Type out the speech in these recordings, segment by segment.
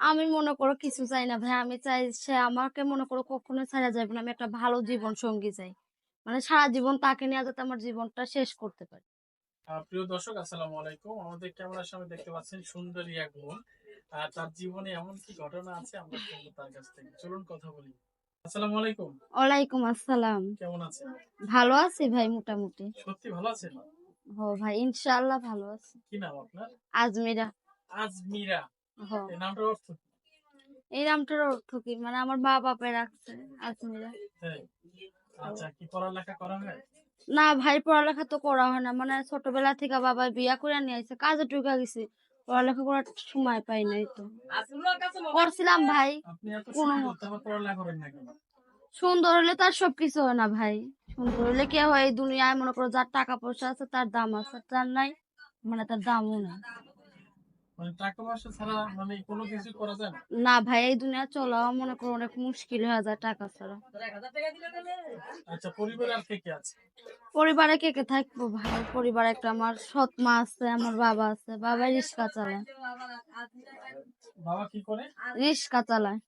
আমি মনে করো কিছু চাই না ভাই। আমি চাই সে আমাকে মনে করো কখনো ছাড়া যাবে না। আমি একটা ভালো জীবন সঙ্গী চাই। মানে সারা জীবন তাকে নিয়ে যাতে আমার জীবনটা শেষ করতে পারি। প্রিয় দর্শক আসসালামু আলাইকুম। আমাদের ক্যামেরার সামনে দেখতে পাচ্ছেন সুন্দরী এক বোন। আর তার জীবনে এমন কি ঘটনা আছে আমরা শুনব তার কাছ থেকে। চলুন কথা বলি। আসসালামু আলাইকুম। ওয়ালাইকুম আসসালাম। কেমন আছেন? ভালো আছি ভাই মোটামুটি। সত্যি ভালো আছেন? হ ভাই ইনশাআল্লাহ ভালো আছি। কি নাম আপনার? আজমিরা। আজমিরা। এই নামটার অর্থ কি? এই নামটার অর্থ কি? মানে আমার মা বাপে রাখছে আজমিরা তাই? আচ্ছা কি পড়ালেখা করা হয়? না ভাই পড়ালেখা তো করা হয় না। মানে ছোটবেলা থেকে বাবা বিয়া করে নিয়ে আসছে কাজে টুকা গেছি। পড়ালেখা করার সময় পাই নাই তো। করছিলাম ভাই কোনো সুন্দর হলে তার সবকিছু হয় না ভাই। সুন্দর হলে কে হয় এই দুনিয়ায় মনে করো যার টাকা পয়সা আছে তার দাম আছে তার নাই মানে তার দামও না না। ভাই এই দুনিয়া চলাও মনে করো অনেক মুশকিল হয়ে যায় টাকা ছাড়া। আচ্ছা পরিবারে কে কে আছে? পরিবারে কে কে থাকব ভাই? পরিবারে একটা আমার সৎ মা আছে আমার বাবা আছে। বাবা রিক্সা চালায়। বাবা কি করে? রিক্সা চালায়।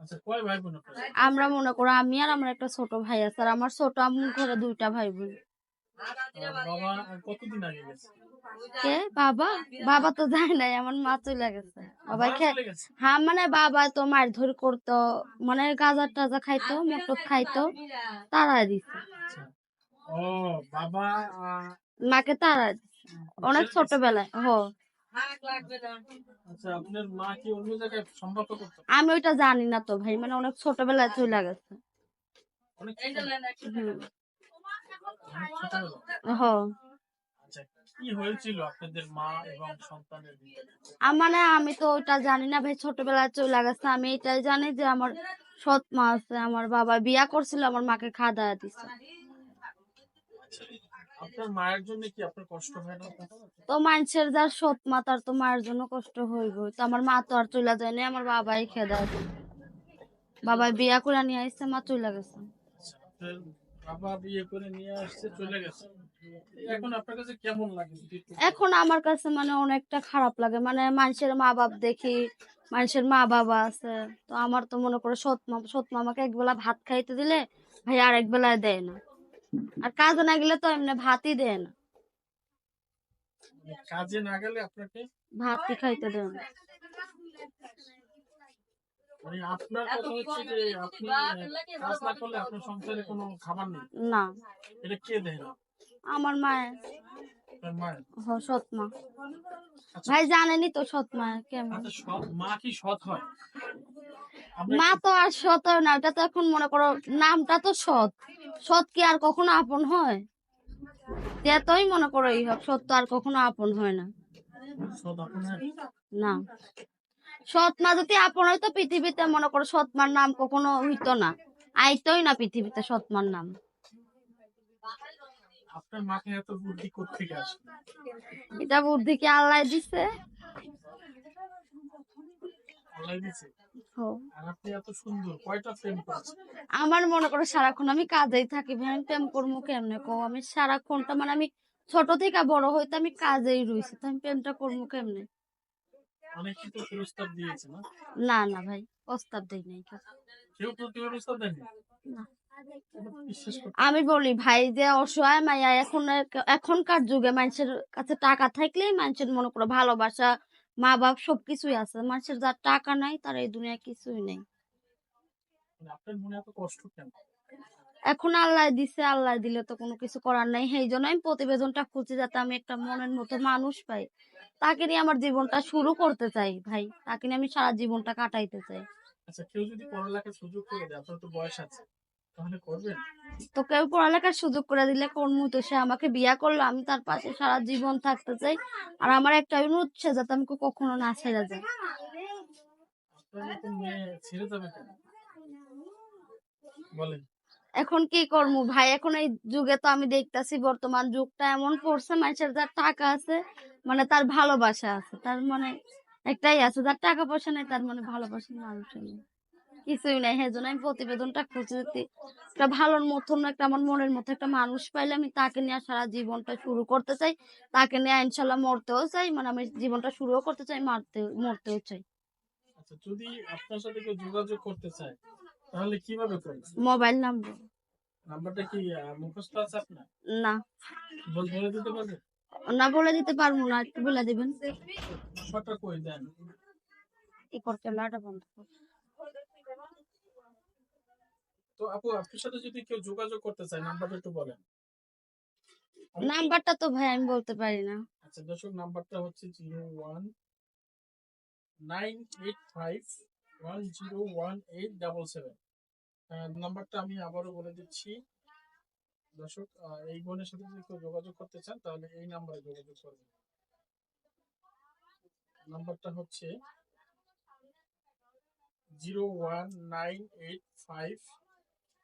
আচ্ছা কয় ভাই বোন আপনারা? আমরা মনে করো আমি আর আমার একটা ছোট ভাই আছে আর আমার ছোট আমার ঘরে দুইটা ভাই বোন। কে? বাবা? বাবা তো যায় নাই আমার মা চলে গেছে। বাবা বাবা খে চলে গেছে? হ্যাঁ মানে বাবা তো মার ধর করতো মানে গাজা টাজা খাইতো মটর খাইতো দিছে। আচ্ছা। ও বাবা মাকে দিছে। অনেক ছোটবেলায় হ। আচ্ছা আপনার মা কি অন্য জায়গায় সম্পর্ক করতো? আমি ওইটা জানি না তো ভাই মানে অনেক ছোটবেলায় চলে গেছে। মানে আমি তো ওইটা জানি না ভাই ছোটবেলায় চলে গেছে। আমি এটাই জানি যে আমার সৎ মা আছে আমার বাবা বিয়া করছিল আমার মাকে খাওয়া দিছে। আচ্ছা, আপনার মায়ের জন্য কি আপনার কষ্ট হয় না? তো মানুষের যার সৎ মা তার তো মায়ের জন্য কষ্ট হইব তো আমার মা তো আর চলে যায় না আমার বাবাই খেদা বিয়া করে নিয়ে আসছে মা চলে গেছে। আপনার করে নিয়ে আসছে চলে গেছে। এখন আপনার কাছে কেমন লাগে? এখন আমার কাছে মানে অনেকটা খারাপ লাগে। মানে মানুষের মা বাপ দেখি মানুষের মা বাবা আছে তো আমার তো মনে করো সৎ মা সৎ মা আমাকে একবেলা ভাত খাইতে দিলে ভাই আর এক বেলায় দেয় না। আর কাজে না গেলে তো এমনি ভাতই দেয় না। কাজে না গেলে আপনাকে ভাতই খাইতে দেয় না। মানে আপনার কথা হচ্ছে যে আপনি কাজ না করলে আপনার সংসারে কোনো খাবার নেই। না। এটা কে দেয় না? আমার মায়ের। সৎ মা। আচ্ছা। ভাই জানেনি তো সৎ মা কেমন। আচ্ছা মা কি সৎ হয়? মা তো আর সৎ হয় না এটা তো এখন মনে করো নামটা তো সৎ। সৎ কি আর কখনো আপন হয়? তেতই মনে করো এই হোক সৎ তো আর কখনো আপন হয় না? না। সৎ মা যদি আপন হইতো পৃথিবীতে মনে করো সৎ মার নাম কখনো হইতো না। আইতোই না পৃথিবীতে সৎ মার নাম। আপনার মাকে এত বুদ্ধি কোথেকে আসে? এটা বুদ্ধি কি আল্লাহ দিছে? আল্লাহ দিছে? হো। আর আপনি এত সুন্দর কয়টা প্রেম করেছেন? আমার মনে করো সারাক্ষণ আমি কাজেই থাকি আমি প্রেম করব কেমনে কো আমি সারাক্ষণটা মানে আমি ছোট থেকে বড় হইতে আমি কাজেই রইছি তো আমি প্রেমটা করব কেমনে? অনেক কিছু প্রস্তাব দিয়েছে না? না না ভাই প্রস্তাব দেই নাই কেউ প্রস্তাব দেয়নি না। আমি বলি ভাই যে অসহায় মাইয়া এখন এখনকার যুগে মানুষের কাছে টাকা থাকলেই মানুষের মনে করো ভালোবাসা মা বাপ সবকিছুই আছে। মানুষের যার টাকা নাই তার এই দুনিয়ায় কিছুই নেই। মানে আপনার মনে এত কষ্ট কেন? এখন আল্লাহ দিছে আল্লাহ দিলে তো কোনো কিছু করার নাই। সেই জন্য আমি প্রতিবেদনটা খুঁজি যাতে আমি একটা মনের মতো মানুষ পাই। তাকে নিয়ে আমার জীবনটা শুরু করতে চাই ভাই। তাকে নিয়ে আমি সারা জীবনটা কাটাইতে চাই। আচ্ছা কেউ যদি পড়ালেখার সুযোগ করে দেয় আপনার তো বয়স আছে। তো কেউ পড়ালেখার সুযোগ করে দিলে কোন তো সে আমাকে বিয়া করল আমি তার পাশে সারা জীবন থাকতে চাই। আর আমার একটা অনুরোধ সে যাতে আমাকে কখনো না ছেড়ে যায়। বলেন। এখন কি করব ভাই, এখন এই যুগে তো আমি দেখতাছি বর্তমান যুগটা এমন পড়ছে মানুষের যার টাকা আছে মানে তার ভালোবাসা আছে, তার মানে একটাই আছে, যার টাকা পয়সা নেই, তার মানে ভালোবাসা মানুষ নেই। কিছুই নাই, সেই জন্য আমি প্রতিবেদনটা খুঁজে একটা ভালোর মতন, একটা আমার মনের মতো একটা মানুষ পাইলে আমি তাকে নিয়ে সারা জীবনটা শুরু করতে চাই। তাকে নিয়ে ইনশাল্লাহ মরতেও চাই মানে আমি জীবনটা শুরুও করতে চাই মারতে মরতেও চাই। আচ্ছা যদি আপনার সাথে কেউ যোগাযোগ করতে চায় তাহলে কীভাবে করবে? Mobile number. নাম্বারটা কি মুখস্থ আছে আপনার? না। বল দিতে পারবে? না বলে দিতে পারব না একটু বলে দিবেন। নাম্বারটা কই দেন? কি করতে ক্যামেরাটা বন্ধ। তো আপু আপনার সাথে যদি কেউ যোগাযোগ করতে চায় নাম্বারটা একটু বলেন। নাম্বারটা তো ভাই আমি বলতে পারি না। আচ্ছা দর্শক নাম্বারটা হচ্ছে zero one nine eight five zero one seven নাম্বারটা আমি আবারও বলে দিচ্ছি। দর্শক এই বোনের সাথে যদি কেউ যোগাযোগ করতে চান, তাহলে এই নাম্বারে যোগাযোগ করবেন। নাম্বারটা হচ্ছে zero nine eight five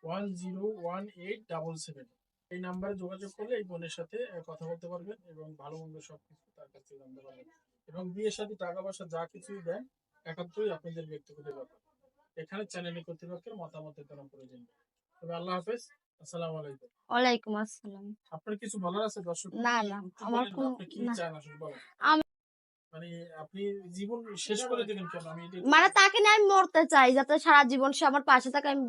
one zero one eight double seven এই নাম্বারে যোগাযোগ করলে এই বোনের সাথে কথা বলতে পারবেন এবং ভালো মন্দ সবকিছু তার কাছ থেকে জানতে পারবেন। এবং বিয়ের সাথে টাকা পয়সা যা কিছুই দেন একাত্তরই আপনাদের ব্যক্তিগত ব্যাপার। এখানে চ্যানেলের কর্তৃপক্ষের মতামতের কোনো প্রয়োজন। নেই তবে আল্লাহ হাফেজ আসসালামু আলাইকুম। ওয়ালাইকুম আসসালাম। আপনার কিছু বলার আছে দর্শক? না না আমার কোনো কি চান আসলে বলেন। মানে আপনি জীবন শেষ করে দিবেন কেন? আমি মানে তাকে নিয়ে আমি মরতে চাই যাতে সারা জীবন সে আমার পাশে থাকে আমি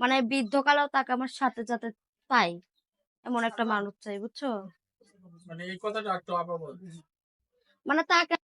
মানে বৃদ্ধকালেও তাকে আমার সাথে যাতে পাই। এমন একটা মানুষ চাই বুঝছ? মানে এই কথাটা একটু আবার মানে তাকে